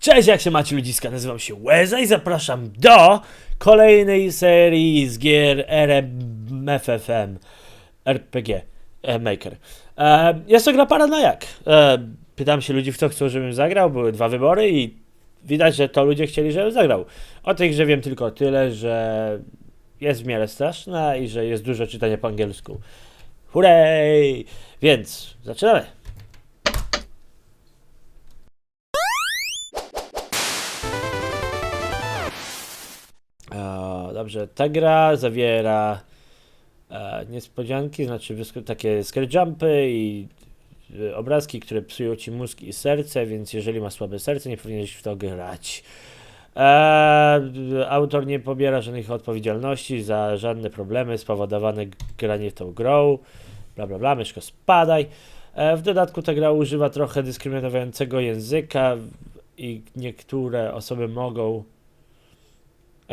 Cześć, jak się macie ludziska? Nazywam się Łeza i zapraszam do kolejnej serii z gier RMFFM RPG e, Maker. E, jest to gra Paranojak. E, pytam się ludzi, w co chcą, żebym zagrał. Były dwa wybory i widać, że to ludzie chcieli, żebym zagrał. O tej grze wiem tylko tyle, że jest w miarę straszna i że jest dużo czytania po angielsku. Hurray! Więc zaczynamy. Dobrze, ta gra zawiera e, niespodzianki, znaczy takie scare jumpy i e, obrazki, które psują ci mózg i serce, więc jeżeli ma słabe serce, nie powinieneś w to grać. E, autor nie pobiera żadnych odpowiedzialności za żadne problemy spowodowane granie w tą grą. Bla bla bla, myszko spadaj. E, w dodatku ta gra używa trochę dyskryminującego języka i niektóre osoby mogą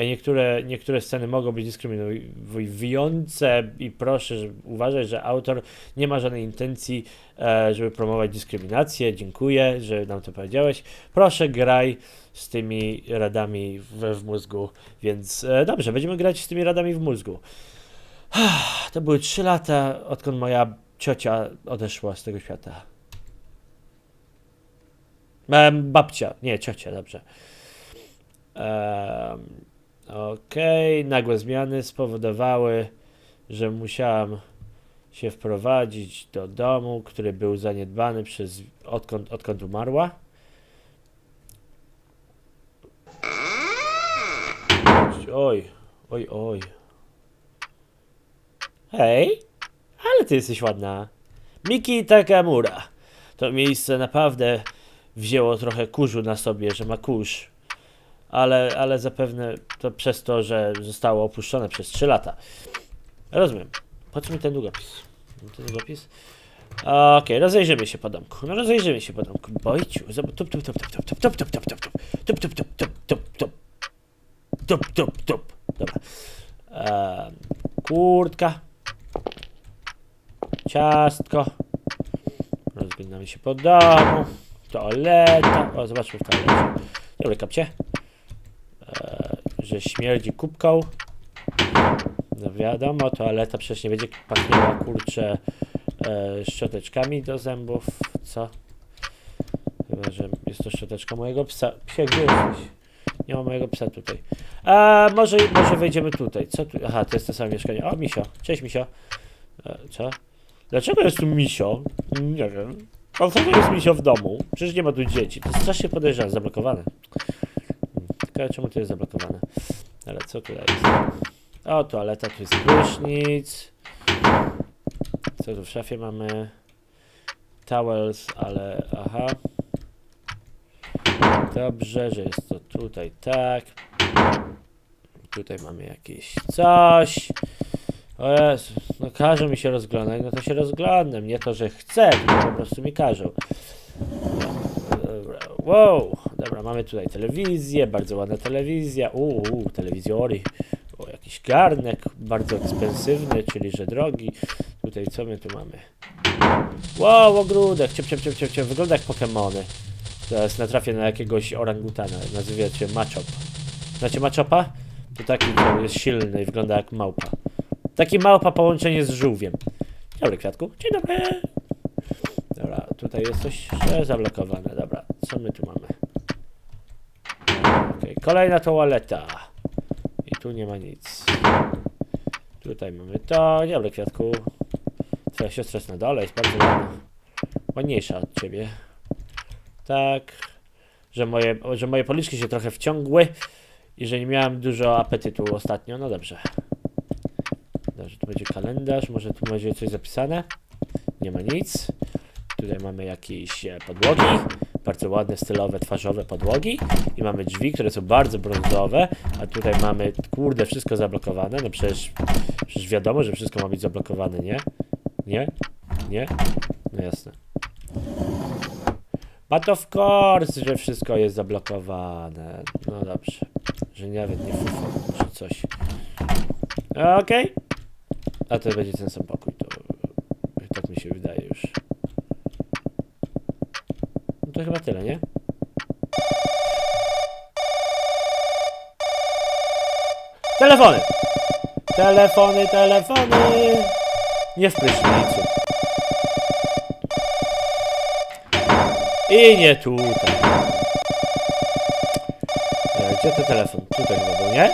niektóre, niektóre sceny mogą być dyskryminujące i proszę uważać, że autor nie ma żadnej intencji, e, żeby promować dyskryminację. Dziękuję, że nam to powiedziałeś. Proszę graj z tymi radami w, w mózgu. Więc e, dobrze, będziemy grać z tymi radami w mózgu. To były 3 lata, odkąd moja ciocia odeszła z tego świata. Babcia, nie, ciocia, dobrze. Em, Okej, nagłe zmiany spowodowały, że musiałam się wprowadzić do domu, który był zaniedbany przez odkąd, odkąd umarła. Oj, oj, oj. Hej, ale ty jesteś ładna. Miki Takamura. To miejsce naprawdę wzięło trochę kurzu na sobie, że ma kurz ale, ale zapewne to przez to, że zostało opuszczone przez 3 lata. Rozumiem. Po co mi ten długopis? Ten długopis? Okej, rozejrzymy się po domku. No rozejrzymy się po domku. Bojciu, zobacz, tup, tup, tup, tup, tup, tup, tup, tup, tup, tup, tup, tup, tup, tup, tup, tup, tup, tup, tup. Dobra. Ehm, kurtka. Ciastko. Rozglądamy się po domu. Toaleta. O, zobaczmy w toalecie. Dobry kapcie że śmierdzi kubką. No wiadomo, toaleta przecież nie będzie pachniała kurczę e, szczoteczkami do zębów, co? Chyba, że jest to szczoteczka mojego psa. Psie, gdzie jesteś? Nie ma mojego psa tutaj. A może, może wejdziemy tutaj. Co tu? Aha, to jest to samo mieszkanie. O, misio. Cześć, misio. E, co? Dlaczego jest tu misio? Nie wiem. A co jest misio w domu? Przecież nie ma tu dzieci. To jest strasznie podejrzane, zablokowane. Ciekawe, czemu to jest zablokowane. Ale co tutaj jest? O, toaleta, tu jest prysznic. Co tu w szafie mamy? Towels, ale aha. Dobrze, że jest to tutaj tak. Tutaj mamy jakieś coś. O Jezu, no każą mi się rozglądać, no to się rozglądam. Nie to, że chcę, tylko po prostu mi każą. Dobra, wow, dobra, mamy tutaj telewizję, bardzo ładna telewizja, uuu, telewizjory, o, jakiś garnek, bardzo ekspensywny, czyli że drogi, tutaj co my tu mamy? Wow, ogródek, ciep, ciep, ciep, ciep, ciep. wygląda jak Pokemony. Teraz natrafię na jakiegoś orangutana, nazywa się Machop. Znacie Machopa? To taki, który jest silny i wygląda jak małpa. Taki małpa połączenie z żółwiem. Dobry kwiatku, dzień dobry. Dobra, tutaj jest coś zablokowane. Dobra, co my tu mamy? Kolejna toaleta. I tu nie ma nic. Tutaj mamy to. Dobry kwiatku. Twoja siostra jest na dole, jest bardzo. Ładniejsza od ciebie. Tak. Że moje, że moje policzki się trochę wciągły i że nie miałem dużo apetytu ostatnio. No dobrze. Dobrze, tu będzie kalendarz. Może tu będzie coś zapisane? Nie ma nic. Tutaj mamy jakieś e, podłogi, bardzo ładne, stylowe, twarzowe podłogi i mamy drzwi, które są bardzo brązowe, a tutaj mamy, kurde, wszystko zablokowane, no przecież, przecież wiadomo, że wszystko ma być zablokowane, nie? Nie? Nie? No jasne. But of course, że wszystko jest zablokowane. No dobrze. Że nawet nie fufo, czy coś. Okej. A to będzie ten sam chyba tyle, nie? Telefony! Telefony, telefony! Nie w prysznicu. I nie tutaj. E, gdzie ten telefon? Tutaj chyba był, nie?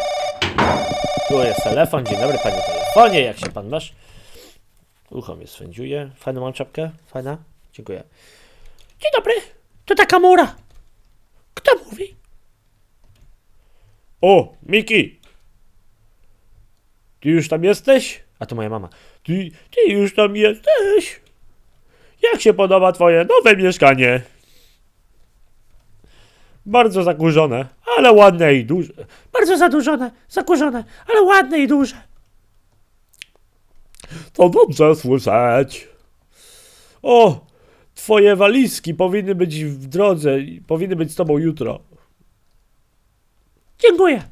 Tu jest telefon. Dzień dobry, panie telefonie. Jak się pan masz? Ucho mnie swędziuje. Fajną mam czapkę? Fajna? Dziękuję. Dzień dobry. To taka mura. Kto mówi? O, Miki! Ty już tam jesteś? A to moja mama. Ty, ty już tam jesteś? Jak się podoba twoje nowe mieszkanie? Bardzo zakurzone, ale ładne i duże. Bardzo zadłużone, zakurzone, ale ładne i duże. To dobrze słyszeć. O, twoje walizki powinny być w drodze, powinny być z tobą jutro. Dziękuję.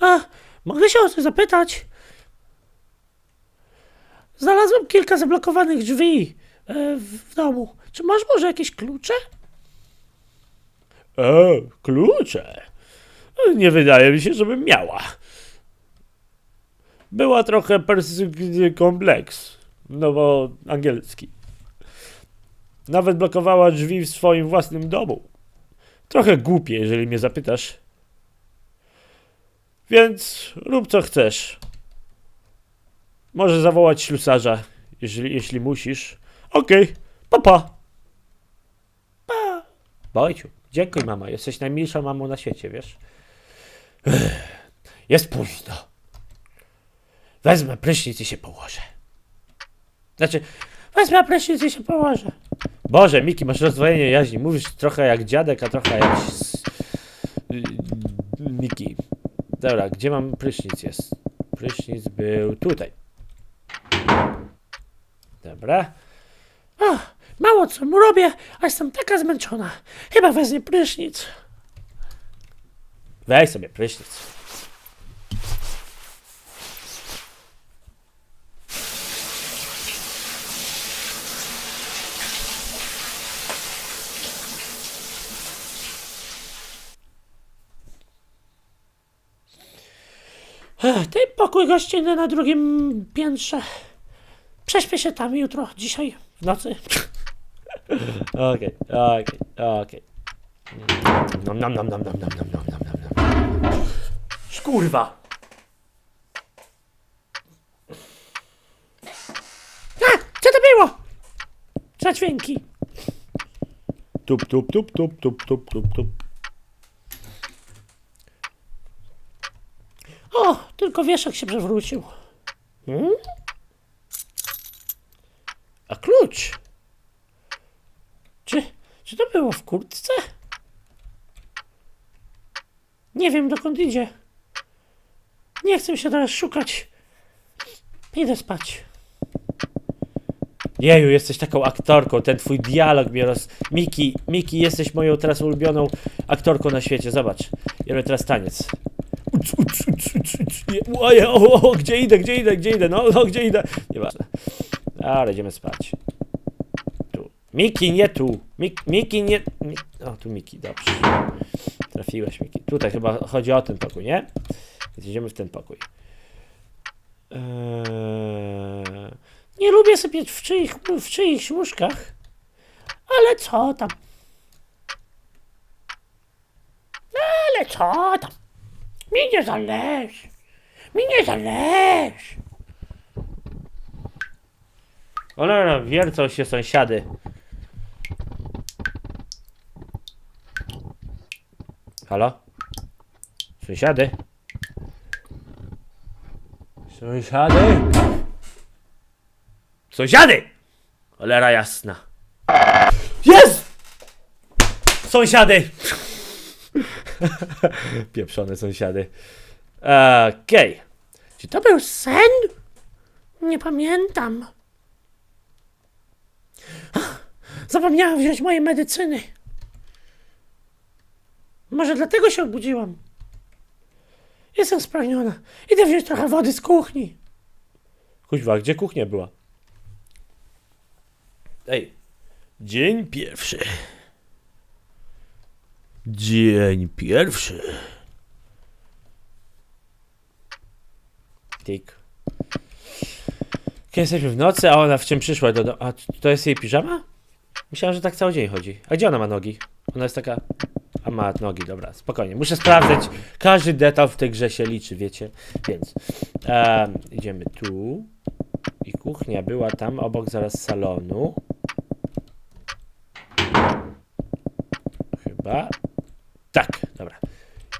A, mogę się o coś zapytać? Znalazłem kilka zablokowanych drzwi e, w domu. Czy masz może jakieś klucze? E, klucze? Nie wydaje mi się, żebym miała. Była trochę persy- kompleks, no bo angielski. Nawet blokowała drzwi w swoim własnym domu. Trochę głupie, jeżeli mnie zapytasz. Więc rób co chcesz. Może zawołać ślusarza, jeżeli, jeśli musisz. Okej, papa. Pa. Bojciu, dziękuję mama, jesteś najmilszą mamą na świecie, wiesz? Jest późno. Wezmę prysznic i się położę. Znaczy, wezmę prysznic i się położę. Boże, Miki, masz rozdwojenie jaźni. Mówisz trochę jak dziadek, a trochę jak... Miki. Dobra, gdzie mam prysznic jest? Prysznic był tutaj. Dobra. O, mało co mu robię, a jestem taka zmęczona. Chyba wezmę prysznic. Weź sobie prysznic. Ten pokój gościnny na drugim piętrze. Prześpię się tam jutro, dzisiaj w nocy. Okej, okej, okej. Nom nom nom nom nom nom nom nom nom nom nom. A! Co to było? Za dźwięki. Tup, tup, tup, tup, tup, tup, tup, tup. O, tylko wieszak się przewrócił. Hmm? A klucz? Czy, czy to było w kurtce? Nie wiem, dokąd idzie. Nie chcę się teraz szukać. Idę spać. Jeju, jesteś taką aktorką, ten twój dialog mnie roz... Miki, Miki, jesteś moją teraz ulubioną aktorką na świecie, zobacz. Robię teraz taniec. Nie, Oje, o, o, gdzie idę, gdzie idę, gdzie idę, no, no, gdzie idę. Nieważne. Ale idziemy spać. Tu. Miki, nie tu. Mik, Miki, nie... Mi... O, tu Miki, dobrze. Trafiłeś, Miki. Tutaj chyba chodzi o ten pokój, nie? Więc idziemy w ten pokój. Eee... Nie lubię sypiać w czyich, w czyichś łóżkach. Ale co tam? Ale co tam? Mi nie zależy. Mi nie zależy. O no, no, wiercą się sąsiady. Halo? Sąsiady? Sąsiady? Sąsiady! Cholera jasna. Jest! Sąsiady! Pieprzone sąsiady. Okej. Czy to był sen? Nie pamiętam. Zapomniałam wziąć mojej medycyny. Może dlatego się obudziłam. Jestem spragniona. Idę wziąć trochę wody z kuchni. Kuźwa, gdzie kuchnia była? Ej. Dzień pierwszy. Dzień pierwszy. Tik. Kiedy jesteśmy w nocy, a ona w czym przyszła do domu? A to jest jej piżama? Myślałem, że tak cały dzień chodzi. A gdzie ona ma nogi? Ona jest taka... A ma nogi, dobra, spokojnie. Muszę sprawdzać. Każdy detal w tej grze się liczy, wiecie. Więc em, idziemy tu. I kuchnia była tam obok zaraz salonu. Chyba.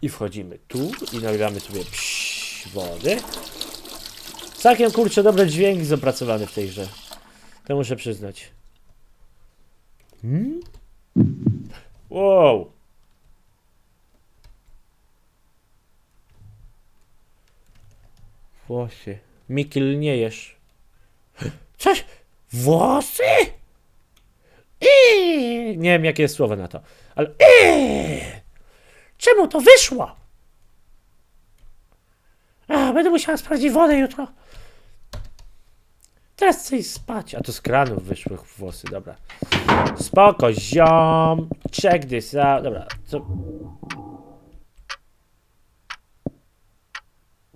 I wchodzimy tu i nalewamy sobie psz, wody. Całkiem kurczę dobre dźwięki są opracowane w tej grze. To muszę przyznać. Hmm? Wow. Włosy. Mikil nie jesz. Coś? Włosy? Nie wiem jakie jest słowo na to, ale! Czemu to wyszło? A, będę musiała sprawdzić wodę jutro. Teraz chcę iść spać. A to z kranów wyszły włosy, dobra. Spoko, ziom. Check this out. Dobra, co...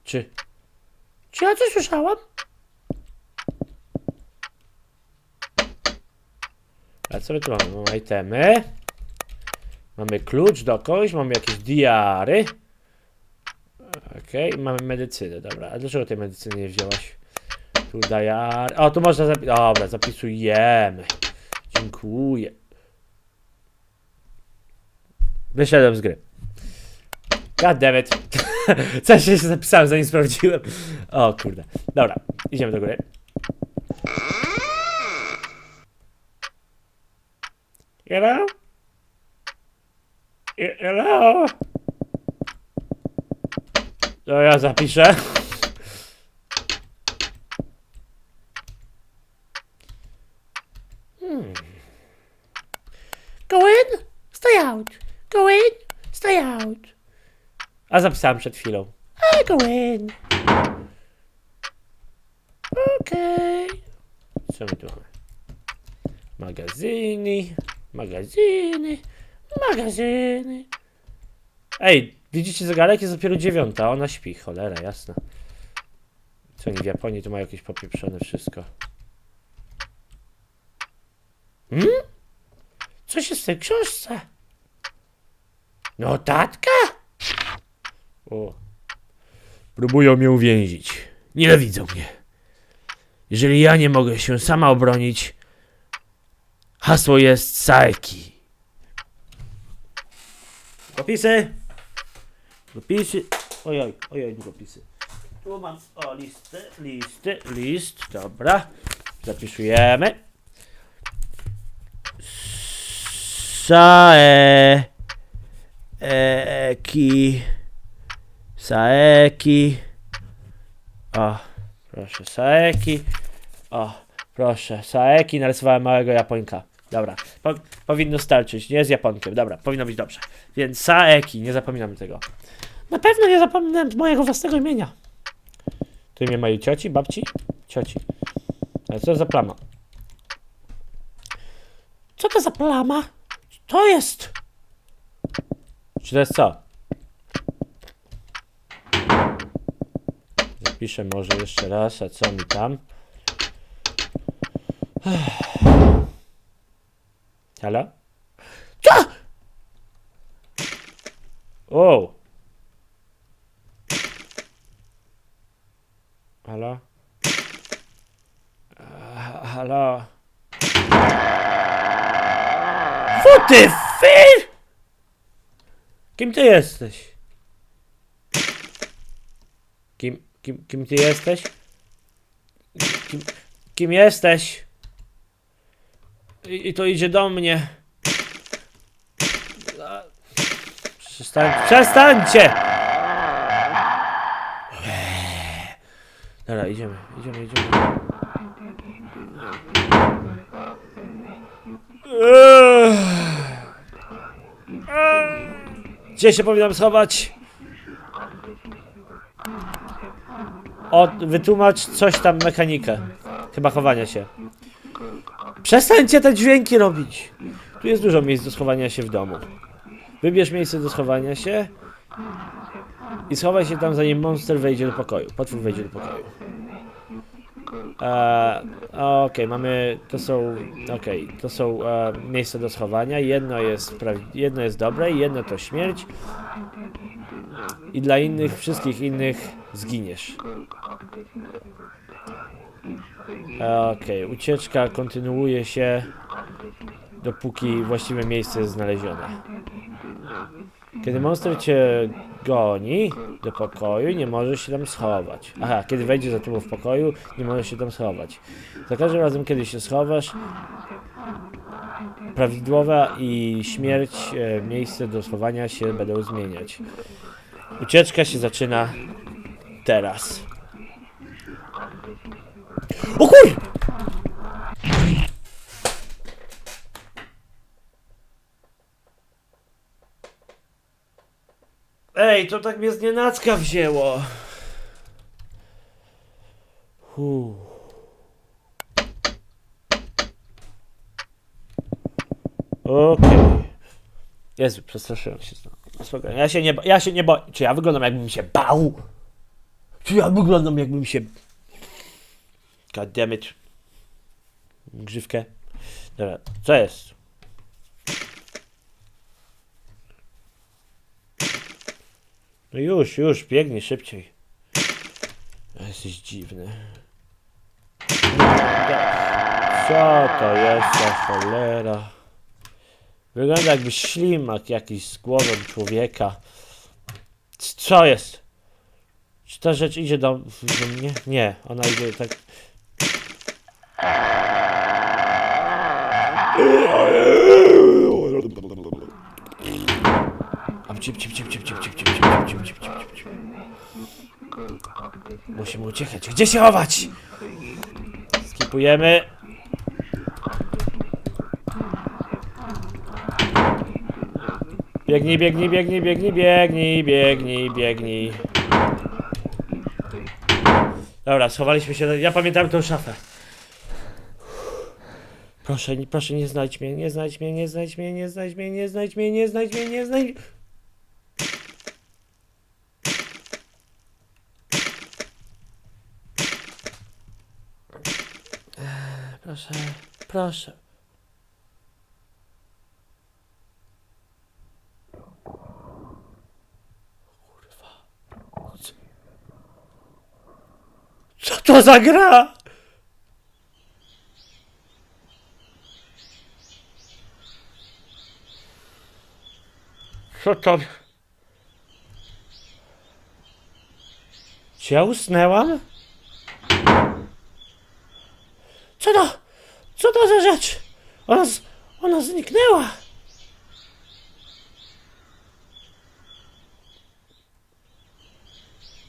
Czy... Czy ja coś słyszałam? A co my tu mamy? Mamy itemy. Mamy klucz do kogoś, mamy jakieś diary. Okej, mamy medycynę, dobra. A dlaczego tej medycyny nie wzięłaś? Tu diary. O, tu można zapisać. Dobra, zapisujemy. Dziękuję. Wyszedłem z gry. God damn it. Coś się zapisałem, zanim sprawdziłem. O kurde. Dobra, idziemy do góry. Hello? He- Hello? To ja zapiszę. Hmm. Go in, stay out. Go in, stay out. A zapisałem przed chwilą. I go in. Okej. Co my tu? Magazyny, magazyny, magazyny. Ej, widzicie zegarek? Jest dopiero dziewiąta, ona śpi. Cholera, jasna. Co oni w Japonii to mają jakieś popieprzone wszystko. Hmm? Co się z tej książce? Notatka? O. Próbują mnie uwięzić. Nienawidzą mnie. Jeżeli ja nie mogę się sama obronić, hasło jest Saeki. Długopisy. Długopisy. Ojoj, ojoj, długopisy. Tu mam, o, listy, listy, list, dobra. Zapisujemy. Sae. Eki. Saeki. O, proszę, Saeki. O, proszę, Saeki. Narysowałem małego Japońka. Dobra, po, powinno starczyć. Nie z Japonkiem. Dobra, powinno być dobrze. Więc Saeki, nie zapominamy tego. Na pewno nie zapomnę mojego własnego imienia. To imię mojej cioci, babci? Cioci. Ale co za plama? Co to za plama? To jest. Czy to jest co? Zapiszę może jeszcze raz, a co mi tam? Halo? Co? O! Halo? Ah, Halo? What the fuck? Kim ty jesteś? Kim, kim, kim ty jesteś? Kim, kim jesteś? I, to idzie do mnie. Przestań, przestańcie! Dobra, idziemy, idziemy, idziemy. Gdzie się powinnam schować? O, wytłumacz coś tam mechanikę. Chyba chowania się. Przestańcie te dźwięki robić. Tu jest dużo miejsc do schowania się w domu. Wybierz miejsce do schowania się. I schowaj się tam, zanim monster wejdzie do pokoju. Potwór wejdzie do pokoju. E, Okej, mamy. To są. Okej, to są e, miejsca do schowania. Jedno jest, pra- jedno jest dobre, jedno to śmierć. I dla innych, wszystkich innych zginiesz. Okej, ucieczka kontynuuje się dopóki właściwe miejsce jest znalezione. Kiedy monster cię goni do pokoju, nie możesz się tam schować. Aha, kiedy wejdzie za tobą w pokoju, nie możesz się tam schować. Za każdym razem, kiedy się schowasz, prawidłowa i śmierć, e, miejsce do schowania się będą zmieniać. Ucieczka się zaczyna teraz. O kur... Ej, to tak mnie z nienacka wzięło. Hu. Okej. Jezu, przestraszyłem się znowu. No. Ja się nie, ja się nie boję. Czy ja wyglądam jakbym się bał? Czy ja wyglądam jakbym się... God damn it. Grzywkę. Dobra, co jest? No już, już, biegnij szybciej. Jesteś dziwny. Co to jest za cholera? Wygląda jakby ślimak jakiś z głową człowieka. Co jest? Czy ta rzecz idzie do, do mnie? Nie, ona idzie tak... Cip. Musimy uciekać. Gdzie się chować? Skipujemy. Biegnij, biegnij, biegnij, biegnij, biegnij, biegnij, biegnij. Dobra, schowaliśmy się. Ja pamiętam tą szafę. Proszę, nie- proszę, nie znajdź mnie, nie znajdź mnie, nie znajdź mnie, nie znajdź mnie, nie znajdź mnie, nie znajdź mnie, nie znajdź Proszę, proszę. Kurwa. Co to za gra? Co to? Czy ja usnęłam? Co to? Co to za rzecz? Ona, z, ona zniknęła.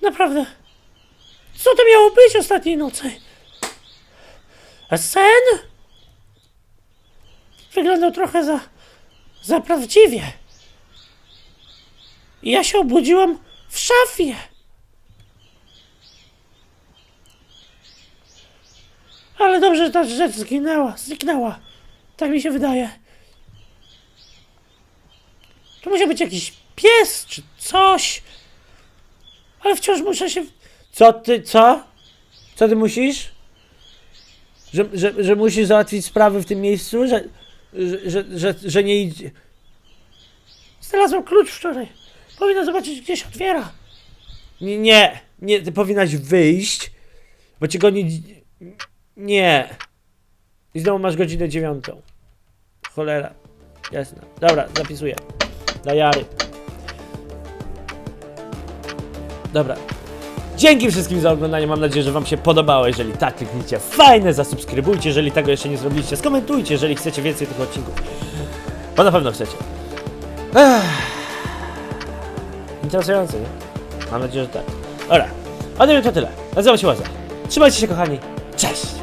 Naprawdę. Co to miało być ostatniej nocy? A sen? Wyglądał trochę za, za prawdziwie. I ja się obudziłam w szafie. Ale dobrze, że ta rzecz zginęła, zniknęła. Tak mi się wydaje. To musiał być jakiś pies czy coś. Ale wciąż muszę się. Co ty, co? Co ty musisz? Że, że, że musisz załatwić sprawy w tym miejscu? Że, że, że, że, że nie idzie. Znalazłem klucz wczoraj. Powinna zobaczyć, gdzie się otwiera. Nie, nie, nie, ty powinnaś wyjść, bo cię goni. Nie. I znowu masz godzinę dziewiątą. Cholera. Jasne. Dobra, zapisuję. Dla Jary. Dobra. Dzięki wszystkim za oglądanie. Mam nadzieję, że Wam się podobało. Jeżeli tak, kliknijcie fajne, zasubskrybujcie. Jeżeli tego jeszcze nie zrobiliście, skomentujcie, jeżeli chcecie więcej tych odcinków. Bo na pewno chcecie. Ech. Interesujące, nie? Mam nadzieję, że tak. Dobra. Ode to tyle. Nazywam się Łaza. Trzymajcie się, kochani. Cześć!